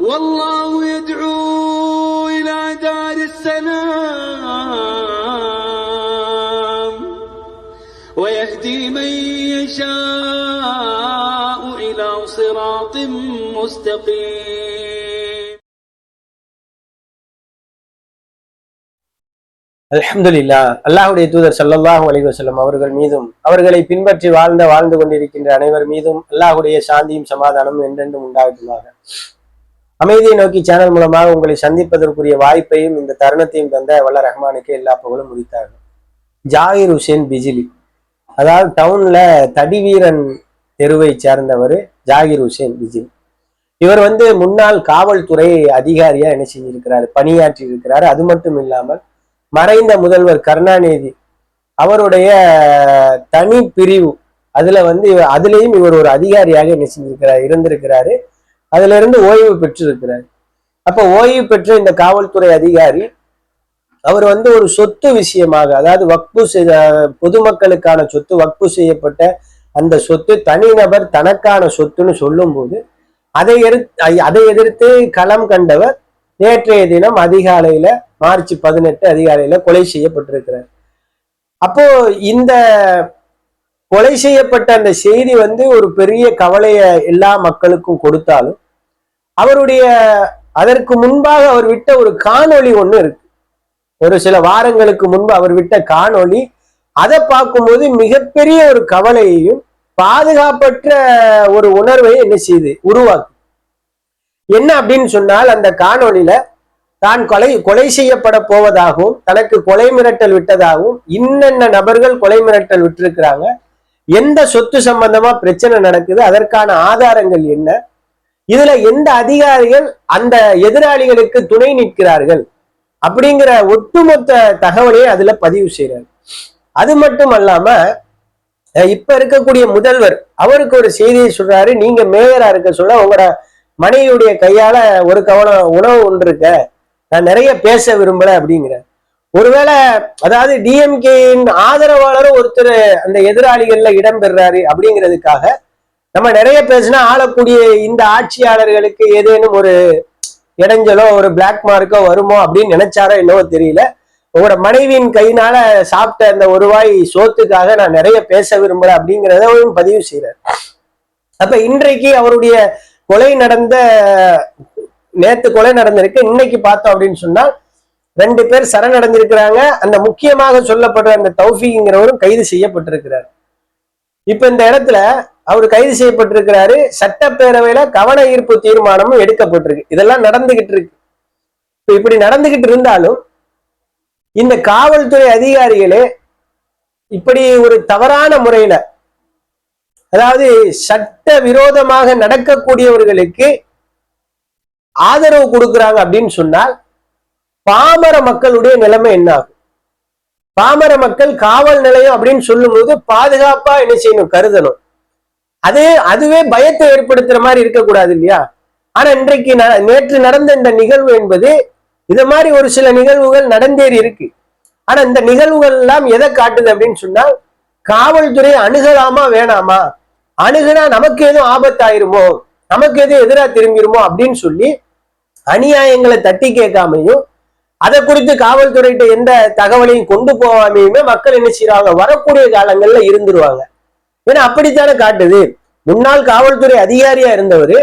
والله يدعو إلى دار السلام ويهدي من يشاء إلى صراط مستقيم அல்ஹம்துலில்லா அல்லாஹ்வுடைய தூதர் ஸல்லல்லாஹு அலைஹி வஸல்லம் அவர்கள் மீதும் அவர்களை பின்பற்றி வாழ்ந்த வாழ்ந்து கொண்டிருக்கின்ற அனைவர் மீதும் அல்லாஹ்வுடைய சாந்தியும் சமாதானமும் என்றென்றும் உண்டாகட்டுமாக அமைதியை நோக்கி சேனல் மூலமாக உங்களை சந்திப்பதற்குரிய வாய்ப்பையும் இந்த தருணத்தையும் தந்த வல்ல ரஹ்மானுக்கு எல்லா புகழும் முடித்தார்கள் ஜாகிர் ஹுசேன் பிஜிலி. அதாவது டவுன்ல தடிவீரன் தெருவை சேர்ந்தவர் ஜாகிர் ஹுசேன் பிஜிலி. இவர் வந்து முன்னாள் காவல்துறை அதிகாரியா என்ன செஞ்சிருக்கிறாரு? பணியாற்றி இருக்கிறாரு அது மட்டும் இல்லாமல் மறைந்த முதல்வர் கருணாநிதி அவருடைய தனி பிரிவு அதுல வந்து இவர்- இவர் ஒரு அதிகாரியாக என்ன செஞ்சிருக்கிறார் இருந்திருக்கிறாரு. அதுல இருந்து ஓய்வு பெற்றிருக்கிறார். அப்ப ஓய்வு பெற்ற இந்த காவல்துறை அதிகாரி அவர் வந்து ஒரு சொத்து விஷயமாக அதாவது வக்பு செய்த பொதுமக்களுக்கான சொத்து வக்பு செய்யப்பட்ட அந்த சொத்து தனிநபர் தனக்கான சொத்துன்னு சொல்லும்போது அதை எதிர்த்து அதை எதிர்த்து களம் கண்டவர் நேற்றைய தினம் அதிகாலையில மார்ச் பதினெட்டு அதிகாலையில கொலை செய்யப்பட்டிருக்கிறார். அப்போ இந்த கொலை செய்யப்பட்ட அந்த செய்தி வந்து ஒரு பெரிய கவலையை எல்லா மக்களுக்கும் கொடுத்தாலும் அவருடைய அதற்கு முன்பாக அவர் விட்ட ஒரு காணொளி ஒண்ணு இருக்கு. ஒரு சில வாரங்களுக்கு முன்பு அவர் விட்ட காணொளி அதை பார்க்கும்போது மிகப்பெரிய ஒரு கவலையையும் பாதுகாப்பற்ற ஒரு உணர்வை என்ன செய்யுது உருவாக்கு. என்ன அப்படின்னு சொன்னால் அந்த காணொளியில தான் கொலை கொலை செய்யப்பட போவதாகவும் தனக்கு கொலை மிரட்டல் விட்டதாகவும் இன்னென்ன நபர்கள் கொலை மிரட்டல் விட்டிருக்கிறாங்க எந்த சொத்து சம்பந்தமா பிரச்சனை நடக்குது அதற்கான ஆதாரங்கள் என்ன? இதுல எந்த அதிகாரிகள் அந்த எதிராளிகளுக்கு துணை நிற்கிறார்கள்? அப்படிங்கிற ஒட்டுமொத்த தகவலையும் அதுல பதிவு செய்யறாரு அது மட்டும் அல்லாம இப்ப இருக்கக்கூடிய முதல்வர் அவருக்கு ஒரு செய்தியை சொல்றாரு நீங்க மேயரா இருக்க சொல்ல உங்களோட மனைவியுடைய கையால ஒரு கவனம் உணவு ஒன்று இருக்க நான் நிறைய பேச விரும்பல அப்படிங்கிற ஒருவேளை அதாவது டிஎம்கேயின் ஆதரவாளரும் ஒருத்தர் அந்த எதிராளிகள்ல இடம் பெறாரு அப்படிங்கிறதுக்காக நம்ம நிறைய பேசினா ஆளக்கூடிய இந்த ஆட்சியாளர்களுக்கு ஏதேனும் ஒரு இடைஞ்சலோ ஒரு பிளாக் மார்க்கோ வருமோ அப்படின்னு நினைச்சாரோ என்னவோ தெரியல. உங்களோட மனைவியின் கையினால சாப்பிட்ட அந்த ஒரு வாய் சோத்துக்காக நான் நிறைய பேச விரும்புறேன் அப்படிங்கிறதையும் பதிவு செய்யறேன் அப்ப இன்றைக்கு அவருடைய கொலை நடந்த நேத்து கொலை நடந்திருக்கு இன்னைக்கு பார்த்தோம் அப்படின்னு சொன்னால் ரெண்டு பேர் சரணடைஞ்சிருக்கிறாங்க. அந்த முக்கியமாக சொல்லப்படுற அந்த தௌஃபிங்கிறவரும் கைது செய்யப்பட்டிருக்கிறார். இப்ப இந்த இடத்துல அவர் கைது செய்யப்பட்டிருக்கிறாரு. சட்டப்பேரவையில கவன ஈர்ப்பு தீர்மானமும் எடுக்கப்பட்டிருக்கு. இதெல்லாம் நடந்துகிட்டு இருக்கு. இப்ப இப்படி நடந்துகிட்டு இருந்தாலும் இந்த காவல்துறை அதிகாரிகளே இப்படி ஒரு தவறான முறையில அதாவது சட்ட விரோதமாக நடக்கக்கூடியவர்களுக்கு ஆதரவு கொடுக்குறாங்க அப்படின்னு சொன்னால் பாமர மக்களுடைய நிலைமை என்ன ஆகும்? பாமர மக்கள் காவல் நிலையம் அப்படின்னு சொல்லும்போது பாதுகாப்பா என்ன செய்யணும் கருதணும். அதே அதுவே பயத்தை ஏற்படுத்துற மாதிரி இருக்கக்கூடாது இல்லையா? ஆனா இன்றைக்கு ந- நேற்று நடந்த இந்த நிகழ்வு என்பது இது மாதிரி ஒரு சில நிகழ்வுகள் நடந்தேறி இருக்கு. ஆனா இந்த நிகழ்வுகள் எல்லாம் எதை காட்டுது அப்படின்னு சொன்னால் காவல்துறை அணுகலாமா வேணாமா? அணுகுனா நமக்கு எதுவும் ஆபத்தாயிருமோ? நமக்கு எதுவும் எதிரா திரும்பிடுமோ அப்படின்னு சொல்லி அநியாயங்களை தட்டி கேட்காமையும் அதை குறித்து காவல்துறைகிட்ட எந்த தகவலையும் கொண்டு போகாமையுமே மக்கள் என்ன செய்யறாங்க வரக்கூடிய காலங்கள்ல இருந்துருவாங்க. ஏன்னா அப்படித்தானே காட்டுது. முன்னாள் காவல்துறை அதிகாரியா இருந்தவர்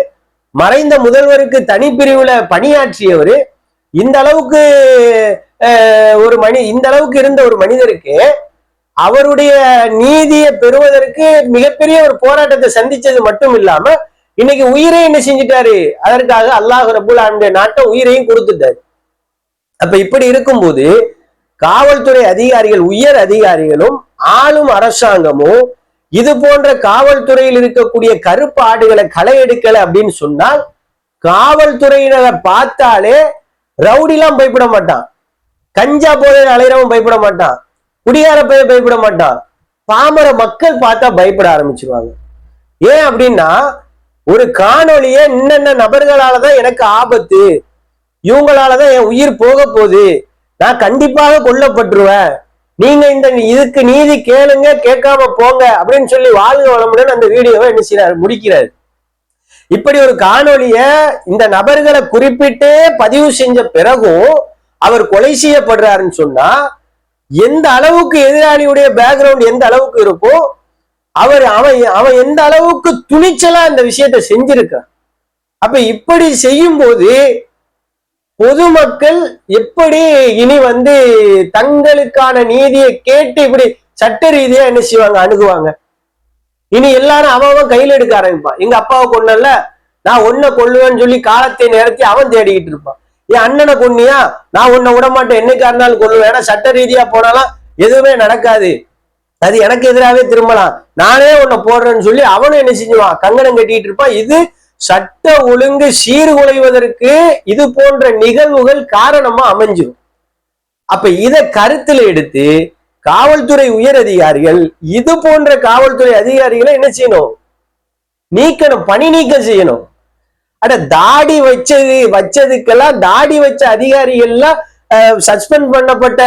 மறைந்த முதல்வருக்கு தனிப்பிரிவுல பணியாற்றியவர் இந்த அளவுக்கு ஒரு மணி இந்த அளவுக்கு இருந்த ஒரு மனிதருக்கு அவருடைய நீதியை பெறுவதற்கு மிகப்பெரிய ஒரு போராட்டத்தை சந்திச்சது மட்டும் இல்லாம இன்னைக்கு உயிரை என்ன செஞ்சிட்டாரு? அதற்காக அல்லாஹ் ரபுல் ஆலமினுடைய நாட்டை உயிரையும் கொடுத்துட்டாரு. அப்ப இப்படி இருக்கும்போது காவல்துறை அதிகாரிகள் உயர் அதிகாரிகளும் ஆளும் அரசாங்கமும் இது போன்ற காவல்துறையில் இருக்கக்கூடிய கருப்பு ஆடுகளை களை எடுக்கல அப்படின்னு சொன்னால் காவல்துறையினரை பார்த்தாலே ரவுடிலாம் பயப்பட மாட்டான். கஞ்சா போதையில் அலையிறவன் பயப்பட மாட்டான். குடியார பெயர் பயப்பட மாட்டான். பாமர மக்கள் பார்த்தா பயப்பட ஆரம்பிச்சிருவாங்க. ஏன் அப்படின்னா ஒரு காணொலியே இன்னென்ன நபர்களாலதான் எனக்கு ஆபத்து. இவங்களாலதான் என் உயிர் போக போகுது. நான் கண்டிப்பாக கொல்லப்பட்டுருவேன். நீங்க இந்த இதுக்கு நீதி கேளுங்க கேட்காம போங்க அப்படின்னு சொல்லி வாழ்க வளமுடன் அந்த வீடியோவை என்ன செய்யறாரு முடிக்கிறாரு. இப்படி ஒரு காணொலிய இந்த நபர்களை குறிப்பிட்டே பதிவு செஞ்ச பிறகும் அவர் கொலை செய்யப்படுறாருன்னு சொன்னா எந்த அளவுக்கு எதிராளியுடைய பேக்ரவுண்ட் எந்த அளவுக்கு இருக்கும் அவர் அவன் அவன் எந்த அளவுக்கு துணிச்சலா இந்த விஷயத்த செஞ்சிருக்கான் அப்ப இப்படி செய்யும் போது பொதுமக்கள் எப்படி இனி வந்து தங்களுக்கான நீதியை கேட்டு இப்படி சட்ட ரீதியா என்ன செய்வாங்க அணுகுவாங்க? இனி எல்லாரும் அவன் அவன் எடுக்க ஆரம்பிப்பான். எங்க அப்பாவை கொன்னல நான் உன்னை கொள்ளுவேன்னு சொல்லி காலத்தை நேரத்தி அவன் தேடிக்கிட்டு இருப்பான். என் அண்ணனை கொன்னியா? நான் உன்னை விடமாட்டேன் என்னைக்கா இருந்தாலும் கொள்ளுவேன் ஏன்னா சட்ட ரீதியா போனாலும் எதுவுமே நடக்காது. அது எனக்கு எதிராகவே திரும்பலாம். நானே உன்னை போடுறேன்னு சொல்லி அவனும் என்ன செஞ்சுவான்? கங்கணம் கட்டிட்டு இருப்பான். இது சட்ட ஒழுங்கு சீர்குலைவதற்கு இது போன்ற நிகழ்வுகள் காரணமா அமைஞ்சிடும் அப்ப இதை கருத்துல எடுத்து காவல்துறை உயர் அதிகாரிகள் இது போன்ற காவல்துறை அதிகாரிகளை என்ன செய்யணும்? நீக்கணும் பணி நீக்கம் செய்யணும். அட தாடி வச்சது வச்சதுக்கெல்லாம் தாடி வச்ச அதிகாரிகள்லாம் சஸ்பெண்ட் பண்ணப்பட்ட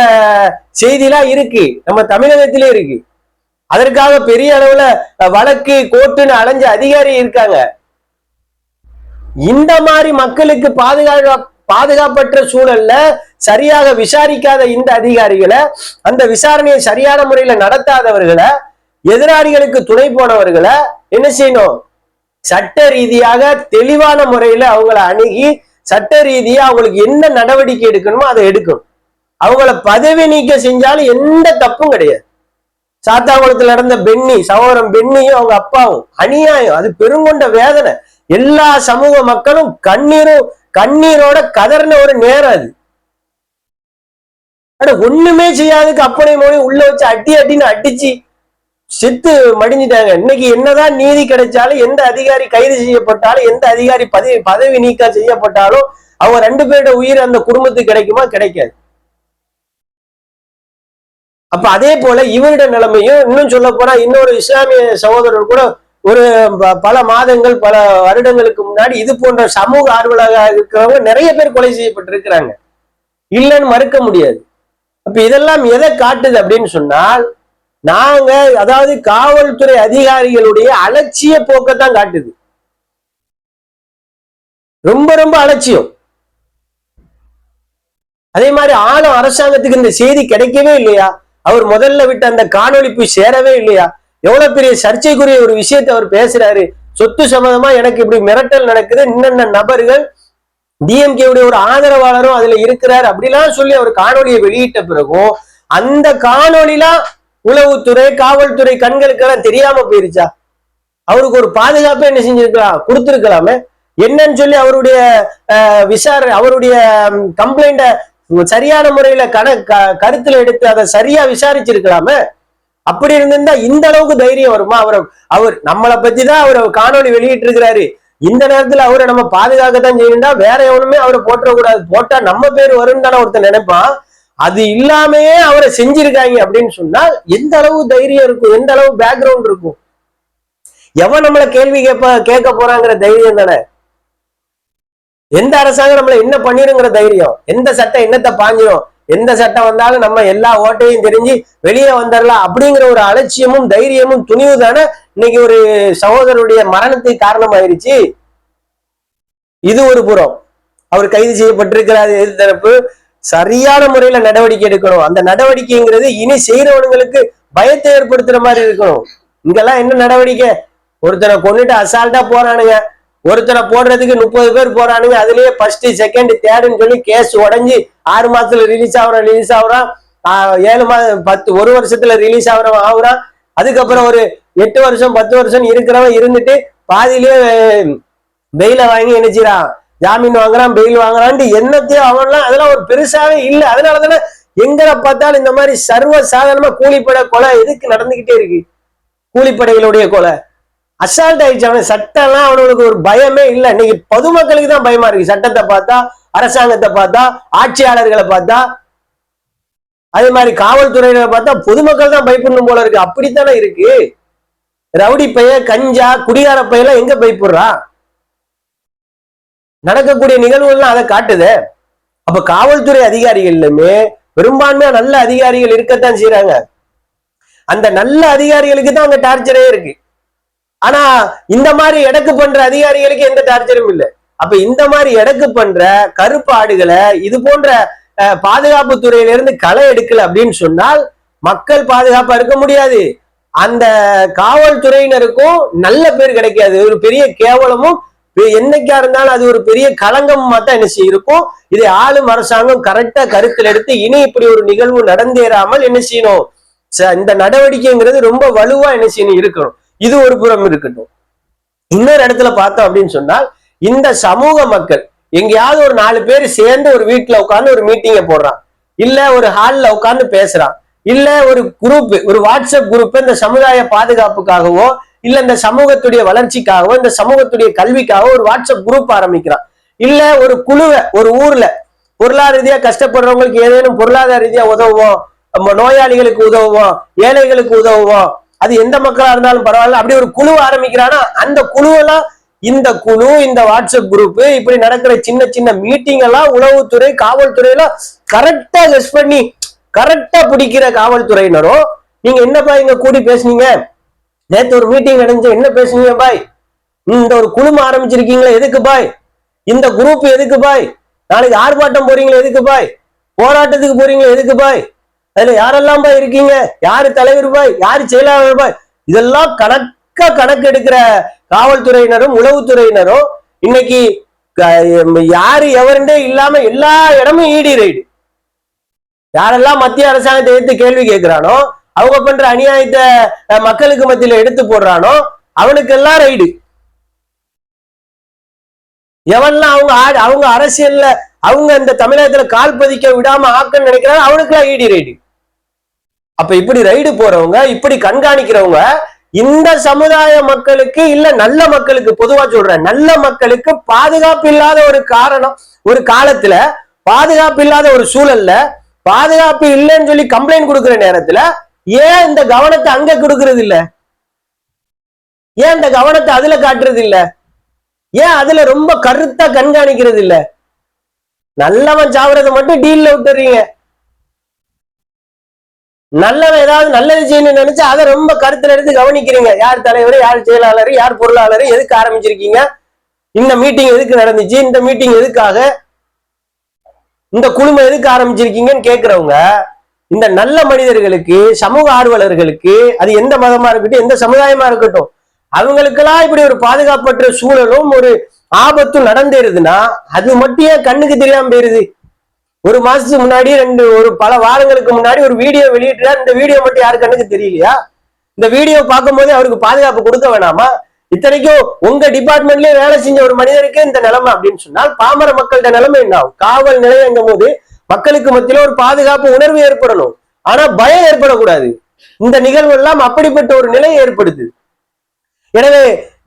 செய்திலாம் இருக்கு. நம்ம தமிழகத்திலே இருக்கு. அதற்காக பெரிய அளவுல வழக்கு கோர்ட்டுன்னு அலைஞ்ச அதிகாரி இருக்காங்க. இந்த மாதிரி மக்களுக்கு பாதுகா பாதுகாப்பற்ற சூழல்ல சரியாக விசாரிக்காத இந்த அதிகாரிகளை அந்த விசாரணையை சரியான முறையில நடத்தாதவர்களை எதிராளிகளுக்கு துணை போனவர்களை என்ன செய்யணும்? சட்ட ரீதியாக தெளிவான முறையில அவங்கள அணுகி சட்ட ரீதியா அவங்களுக்கு என்ன நடவடிக்கை எடுக்கணுமோ அதை எடுக்கணும். அவங்கள பதவி நீக்கம் செஞ்சாலும் எந்த தப்பும் கிடையாது. சாத்தாங்குளத்துல நடந்த பென்னி சகோதரம் பென்னியும் அவங்க அப்பாவும் அநியாயம் அது பெருங்கொண்ட வேதனை. எல்லா சமூக மக்களும் கண்ணீரும் கண்ணீரோட கதறின ஒரு நேரம் அது. ஆனா ஒண்ணுமே செய்யாதுக்கு அப்பனை மொழி உள்ள வச்சு அட்டி அட்டின்னு அடிச்சு செத்து மடிஞ்சிட்டாங்க. இன்னைக்கு என்னதான் நீதி கிடைச்சாலும் எந்த அதிகாரி கைது செய்யப்பட்டாலும் எந்த அதிகாரி பதவி பதவி நீக்கம் செய்யப்பட்டாலும் அவங்க ரெண்டு பேரோட உயிர் அந்த குடும்பத்துக்கு கிடைக்குமா? கிடைக்காது. அப்ப அதே போல இவருடைய நிலைமையும் இன்னும் சொல்ல போனா இன்னொரு இஸ்லாமிய சகோதரர் கூட ஒரு பல மாதங்கள் பல வருடங்களுக்கு முன்னாடி இது போன்ற சமூக ஆர்வலாக இருக்கிறவங்க நிறைய பேர் கொலை செய்யப்பட்டிருக்கிறாங்க. இல்லைன்னு மறுக்க முடியாது. அப்ப இதெல்லாம் எதை காட்டுது அப்படின்னு சொன்னால் நாங்க அதாவது காவல்துறை அதிகாரிகளுடைய அலட்சிய போக்கத்தான் காட்டுது. ரொம்ப ரொம்ப அலட்சியம். அதே மாதிரி ஆளும் அரசாங்கத்துக்கு இந்த செய்தி கிடைக்கவே இல்லையா? அவர் முதல்ல விட்ட அந்த காணொளி போய் சேரவே இல்லையா? எவ்வளவு பெரிய சர்ச்சைக்குரிய ஒரு விஷயத்தை அவர் பேசுறாரு. சொத்து சம்பந்தமா எனக்கு இப்படி மிரட்டல் நடக்குது. இன்னென்ன நபர்கள் டிஎம்கே உடைய ஒரு ஆதரவாளரும் அதுல இருக்கிறார் அப்படிலாம் சொல்லி அவர் காணொளியை வெளியிட்ட பிறகும் அந்த காணொளிலாம் உளவுத்துறை காவல்துறை கண்களுக்கெல்லாம் தெரியாம போயிருச்சா? அவருக்கு ஒரு பாதுகாப்பு என்ன செஞ்சிருக்கலாம் கொடுத்துருக்கலாமே. என்னன்னு சொல்லி அவருடைய விசாரணை அவருடைய கம்ப்ளைண்ட சரியான முறையில கண க- கருத்துல எடுத்து அதை சரியா விசாரிச்சிருக்கலாமே. அப்படி இருந்திருந்தா இந்த அளவுக்கு தைரியம் வருமா? அவர் அவர் நம்மளை பத்தி தான் அவர் காணொளி வெளியிட்டு இருக்கிறாரு இந்த நேரத்துல அவரை நம்ம பாதுகாக்கத்தான் செய்யணும்னா வேற எவனுமே அவரை போட்டக்கூடாது போட்டா நம்ம பேர் வரும்னு தானே ஒருத்தன் நினைப்பான். அது இல்லாமையே அவரை செஞ்சிருக்காங்க அப்படின்னு சொன்னா எந்த அளவு தைரியம் இருக்கும்? எந்த அளவு பேக்ரவுண்ட் இருக்கும்? எவன் நம்மள கேள்வி கேட்ப கேட்க போறாங்கிற தைரியம் தானே? எந்த அரசாங்கம் நம்மள என்ன பண்ணிருங்கிற தைரியம்? எந்த சட்டம் என்னத்தை பாஞ்சிரும்? எந்த சட்டம் வந்தாலும் நம்ம எல்லா ஓட்டையும் தெரிஞ்சு வெளியே வந்துடலாம் அப்படிங்கிற ஒரு அலட்சியமும் தைரியமும் துணிவு தானே இன்னைக்கு ஒரு சகோதரருடைய மரணத்துக்கு காரணமாயிருச்சு. இது ஒரு புறம். அவர் கைது செய்யப்பட்டிருக்கிறார் எதிர்த்தரப்பு சரியான முறையில நடவடிக்கை எடுக்கணும். அந்த நடவடிக்கைங்கிறது இனி செய்யறவனுங்களுக்கு பயத்தை ஏற்படுத்துற மாதிரி இருக்கணும். இங்கெல்லாம் என்ன நடவடிக்கை? ஒருத்தனை கொண்டுட்டு அசால்ட்டா போறானுங்க. ஒருத்தரை போடுறதுக்கு முப்பது பேர் போறானுங்க அதுலயே ஃபர்ஸ்ட் செகண்ட் தேர்டுன்னு சொல்லி கேஸ் உடஞ்சி ஆறு மாசத்துல ரிலீஸ் ஆகுறான் ரிலீஸ் ஆகுறான். ஏழு மாதம் பத்து ஒரு வருஷத்துல ரிலீஸ் ஆகுறவன் ஆகுறான். அதுக்கப்புறம் ஒரு எட்டு வருஷம் பத்து வருஷம் இருக்கிறவன் இருந்துட்டு பாதியிலேயே பெயில வாங்கி நினைச்சிடான் ஜாமீன் வாங்குறான் பெயில் வாங்குறான்ட்டு என்னத்தையும் அவன்லாம் அதெல்லாம் ஒரு பெருசாவே இல்லை. அதனால தானே எங்கட பார்த்தாலும் இந்த மாதிரி சர்வ சாதாரணமா கூலிப்படை கொலை எதுக்கு நடந்துகிட்டே இருக்கு? கூலிப்படைகளுடைய கொலை. அசால்ட் ஆயிடுச்சு. அவன் சட்டம்லாம் அவனுக்கு ஒரு பயமே இல்லை. இன்னைக்கு பொதுமக்களுக்கு தான் பயமா இருக்கு. சட்டத்தை பார்த்தா அரசாங்கத்தை பார்த்தா ஆட்சியாளர்களை பார்த்தா அதே மாதிரி காவல்துறையில பார்த்தா பொதுமக்கள் தான் பயப்படணும் போல இருக்கு. அப்படித்தானே இருக்கு? ரவுடி பைய கஞ்சா குடிகார பையெல்லாம் எங்க பயப்படுறான் நடக்கக்கூடிய நிகழ்வுகள்லாம் அதை காட்டுதே. அப்ப காவல்துறை அதிகாரிகள்லுமே பெரும்பான்மையா நல்ல அதிகாரிகள் இருக்கத்தான் செய்யறாங்க அந்த நல்ல அதிகாரிகளுக்கு தான் அங்க டார்ச்சரே இருக்கு. ஆனா இந்த மாதிரி எடக்கு பண்ற அதிகாரிகளுக்கு எந்த டார்ச்சரும் இல்லை. அப்ப இந்த மாதிரி எடக்கு பண்ற கருப்பு ஆடுகளை இது போன்ற அஹ், பாதுகாப்பு துறையில இருந்து களை எடுக்கல அப்படின்னு சொன்னால் மக்கள் பாதுகாப்பா இருக்க முடியாது. அந்த காவல்துறையினருக்கும் நல்ல பேர் கிடைக்காது. ஒரு பெரிய கேவலமும் என்னைக்கா இருந்தாலும் அது ஒரு பெரிய களங்கமா தான் என்ன செய்யும் இருக்கும் இதை ஆளும் அரசாங்கம் கரெக்டா கருத்தில் எடுத்து இனி இப்படி ஒரு நிகழ்வு நடந்தேறாமல் என்ன செய்யணும்? ச- இந்த நடவடிக்கைங்கிறது ரொம்ப வலுவா என்ன செய்யணும்? இருக்கணும். இது ஒரு புறம் இருக்கட்டும். இன்னொரு இடத்துல பார்த்தோம் அப்படின்னு சொன்னால் இந்த சமூக மக்கள் எங்கேயாவது ஒரு நாலு பேர் சேர்ந்து ஒரு வீட்டுல உட்கார்ந்து ஒரு மீட்டிங்கை போடுறான். இல்ல ஒரு ஹால்ல உட்கார்ந்து பேசுறான். இல்ல ஒரு குரூப் ஒரு வாட்ஸ்அப் குரூப் இந்த சமுதாய பாதுகாப்புக்காகவோ இல்ல இந்த சமூகத்துடைய வளர்ச்சிக்காகவோ இந்த சமூகத்துடைய கல்விக்காகவோ ஒரு வாட்ஸ்அப் குரூப் ஆரம்பிக்கிறான். இல்ல ஒரு குழுவை ஒரு ஊர்ல பொருளாதார ரீதியா கஷ்டப்படுறவங்களுக்கு ஏதேனும் பொருளாதார ரீதியா உதவுவோம். நம்ம நோயாளிகளுக்கு உதவுவோம். ஏழைகளுக்கு உதவுவோம். அது எந்த மக்களா இருந்தாலும் பரவாயில்ல. அப்படி ஒரு குழு ஆரம்பிக்கிறானா? அந்த குழுவெல்லாம் இந்த குழு இந்த வாட்ஸ்அப் குரூப் இப்படி நடக்கிற சின்ன சின்ன மீட்டிங் எல்லாம் உளவுத்துறை காவல்துறை எல்லாம் கரெக்டா லெஸ் பண்ணி கரெக்டா பிடிக்கிற காவல்துறையினரும் நீங்க என்னப்பா இங்க கூடி பேசுனீங்க? நேத்து ஒரு மீட்டிங் நடந்துச்சு. என்ன பேசுனீங்க பாய்? இந்த ஒரு குழும ஆரம்பிச்சிருக்கீங்களா எதுக்கு பாய்? இந்த குரூப் எதுக்கு பாய்? நாளைக்கு ஆர்ப்பாட்டம் போறீங்களா எதுக்கு பாய்? போராட்டத்துக்கு போறீங்களா எதுக்கு பாய்? அதுல யாரெல்லாம் பாய் இருக்கீங்க? யாரு தலைவர் பாய்? யாரு செயலாளர் பாய்? இதெல்லாம் கணக்கா கணக்கெடுக்கிற காவல்துறையினரும் உளவுத்துறையினரும் இன்னைக்கு க- யாரு எவருண்டே இல்லாம எல்லா இடமும் ஈடி ரைடு யாரெல்லாம் மத்திய அரசாங்கத்தை எடுத்து கேள்வி கேட்கிறானோ அவங்க பண்ற அநியாயத்தை மக்களுக்கு மத்தியில எடுத்து போடுறானோ அவனுக்கு எல்லாம் ரைடு எவன்லாம் அவங்க அவங்க அரசியல்ல அவங்க இந்த தமிழகத்துல கால் பதிக்க விடாம ஆக்கன்னு நினைக்கிறாங்க அவனுக்குலாம் ஈடி ரைடு அப்ப இப்படி ரைடு போறவங்க இப்படி கண்காணிக்கிறவங்க இந்த சமுதாய மக்களுக்கு இல்ல நல்ல மக்களுக்கு பொதுவா சொல்றேன் நல்ல மக்களுக்கு பாதுகாப்பு இல்லாத ஒரு காரணம் ஒரு காலத்துல பாதுகாப்பு இல்லாத ஒரு சூழல்ல பாதுகாப்பு இல்லைன்னு சொல்லி கம்ப்ளைண்ட் கொடுக்குற நேரத்துல ஏன் இந்த கவனத்தை அங்க கொடுக்கறது இல்ல? ஏன் இந்த கவனத்தை அதுல காட்டுறது இல்ல? ஏன் அதுல ரொம்ப கருத்தா கண்காணிக்கிறது இல்லை? நல்லவன் சாவுறதை மட்டும் டீல்ல விட்டுறீங்க. நல்லவன் ஏதாவது நல்லது செய்யணும்னு நினைச்சா அதை ரொம்ப கருத்துல எடுத்து கவனிக்கிறீங்க. யார் தலைவர் யார் செயலாளர் யார் பொருளாளர் எதுக்கு ஆரம்பிச்சிருக்கீங்க? இந்த மீட்டிங் எதுக்கு நடந்துச்சு? இந்த மீட்டிங் எதுக்காக? இந்த குழுமம் எதுக்கு ஆரம்பிச்சிருக்கீங்கன்னு கேட்கிறவங்க இந்த நல்ல மனிதர்களுக்கு சமூக ஆர்வலர்களுக்கு அது எந்த மதமா இருக்கட்டும் எந்த சமுதாயமா இருக்கட்டும் அவங்களுக்கெல்லாம் இப்படி ஒரு பாதுகாப்பற்ற சூழலும் ஒரு ஆபத்தும் நடந்துருதுன்னா அது மட்டும் ஏன் கண்ணுக்கு தெரியாம போயிருது? ஒரு மாசத்துக்கு முன்னாடி ரெண்டு ஒரு பல வாரங்களுக்கு முன்னாடி ஒரு வீடியோ வெளியிட்டார். இந்த வீடியோ மட்டும் யாரு கண்ணுக்கு தெரியலையா? இந்த வீடியோ பார்க்கும்போது அவருக்கு பாதுகாப்பு கொடுக்க வேணாமா? இத்தனைக்கும் உங்க டிபார்ட்மெண்ட்லயே வேலை செஞ்ச ஒரு மனிதருக்கு இந்த நிலைமை அப்படின்னு சொன்னால் பாமர மக்கள்கிட்ட நிலைமை என்ன ஆகும்? காவல் நிலையங்கும் போது மக்களுக்கு மத்தியில ஒரு பாதுகாப்பு உணர்வு ஏற்படணும். ஆனா பயம் ஏற்படக்கூடாது. இந்த நிகழ்வு எல்லாம் அப்படிப்பட்ட ஒரு நிலை ஏற்படுது எனவே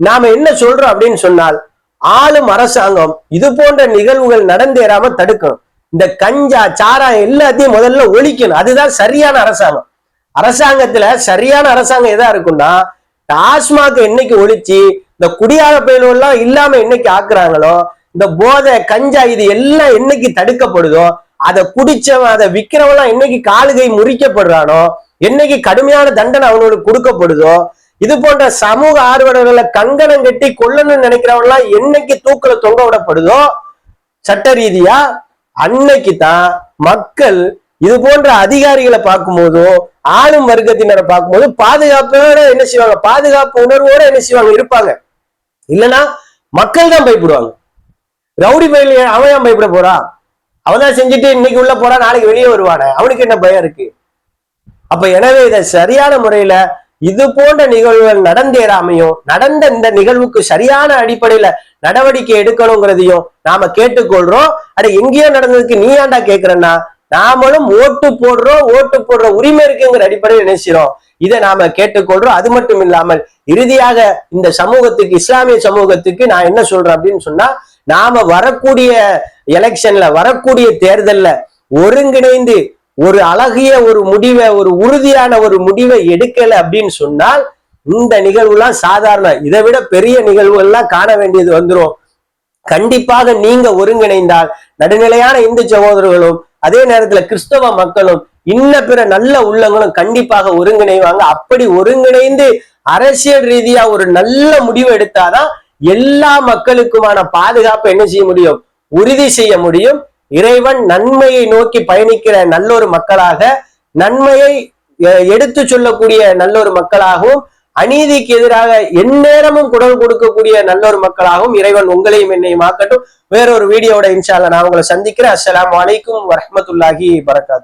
நாம என்ன சொல்றோம் அப்படின்னு சொன்னால் ஆளும் அரசாங்கம் இது போன்ற நிகழ்வுகள் நடந்தேறாம தடுக்கணும். இந்த கஞ்சா சாரா எல்லாத்தையும் முதல்ல ஒழிக்கணும். அதுதான் சரியான அரசாங்கம். அரசாங்கத்துல சரியான அரசாங்கம் எதா இருக்கும்னா டாஸ்மாக் என்னைக்கு ஒழிச்சு இந்த குடியாக பயிலும் இல்லாம என்னைக்கு ஆக்குறாங்களோ இந்த போதை கஞ்சா இது எல்லாம் என்னைக்கு தடுக்கப்படுதோ அதை குடிச்சவன் அதை விற்கிறவெல்லாம் என்னைக்கு காலுகை முறிக்கப்படுறானோ என்னைக்கு கடுமையான தண்டனை அவனுக்கு கொடுக்கப்படுதோ இது போன்ற சமூக ஆர்வலர்களை கங்கணம் கட்டி கொல்லணும்னு நினைக்கிறவன்லாம் என்னைக்கு தூக்கல தொங்க விடப்படுதோ சட்ட ரீதியா அன்னைக்கு தான் மக்கள் இது போன்ற அதிகாரிகளை பார்க்கும்போதோ ஆளும் வர்க்கத்தினரை பார்க்கும்போது பாதுகாப்போட என்ன செய்வாங்க? பாதுகாப்பு உணர்வோட என்ன செய்வாங்க? இருப்பாங்க. இல்லைன்னா மக்கள் தான் பயப்படுவாங்க. ரவுடி பயில அவன் தான் பயப்பட போறான் அவன் தான் செஞ்சுட்டு இன்னைக்கு உள்ள போறான் நாளைக்கு வெளியே வருவானே. அவனுக்கு என்ன பயம் இருக்கு? அப்ப எனவே இதை சரியான முறையில இது போன்ற நிகழ்வுகள் நடந்தேறாமையும் நடந்த இந்த நிகழ்வுக்கு சரியான அடிப்படையில நடவடிக்கை எடுக்கணுங்கிறதையும் நாம கேட்டுக்கொள்றோம். அட எங்கேயோ நடந்ததுக்கு நீ ஏன்டா கேக்குறன்னா நாமளும் ஓட்டு போடுறோம் ஓட்டு போடுற உரிமை இருக்குங்கிற அடிப்படையில் நினைச்சிடும் இதை நாம கேட்டுக்கொள்றோம். அது மட்டும் இல்லாமல் இறுதியாக இந்த சமூகத்துக்கு இஸ்லாமிய சமூகத்துக்கு நான் என்ன சொல்றேன் அப்படின்னு சொன்னா நாம வரக்கூடிய எலெக்ஷன்ல வரக்கூடிய தேர்தல்ல ஒருங்கிணைந்து ஒரு அழகிய ஒரு முடிவை ஒரு உறுதியான ஒரு முடிவை எடுக்கல அப்படின்னு சொன்னால் இந்த நிகழ்வுலாம் சாதாரண. இதை விட பெரிய நிகழ்வுகள்லாம் காண வேண்டியது வந்துரும். கண்டிப்பாக நீங்க ஒருங்கிணைந்தால் நடுநிலையான இந்து சகோதரர்களும் அதே நேரத்துல கிறிஸ்தவ மக்களும் இன்ன பிற நல்ல உள்ளங்களும் கண்டிப்பாக ஒருங்கிணைவாங்க. அப்படி ஒருங்கிணைந்து அரசியல் ரீதியா ஒரு நல்ல முடிவு எடுத்தாதான் எல்லா மக்களுக்குமான பாதுகாப்பு என்ன செய்ய முடியும்? உறுதி செய்ய முடியும். இறைவன் நன்மையை நோக்கி பயணிக்கிற நல்லொரு மக்களாக நன்மையை எடுத்து சொல்லக்கூடிய நல்லொரு மக்களாகவும் அநீதிக்கு எதிராக எந்நேரமும் குரல் கொடுக்கக்கூடிய நல்லொரு மக்களாகவும் இறைவன் உங்களையும் என்னையும் ஆக்கட்டும். வேறொரு வீடியோட இன்ஷால்ல நான் உங்களை சந்திக்கிறேன். அஸ்லாம் வலைக்கும் வரமத்துல்லாஹி வரகாத்து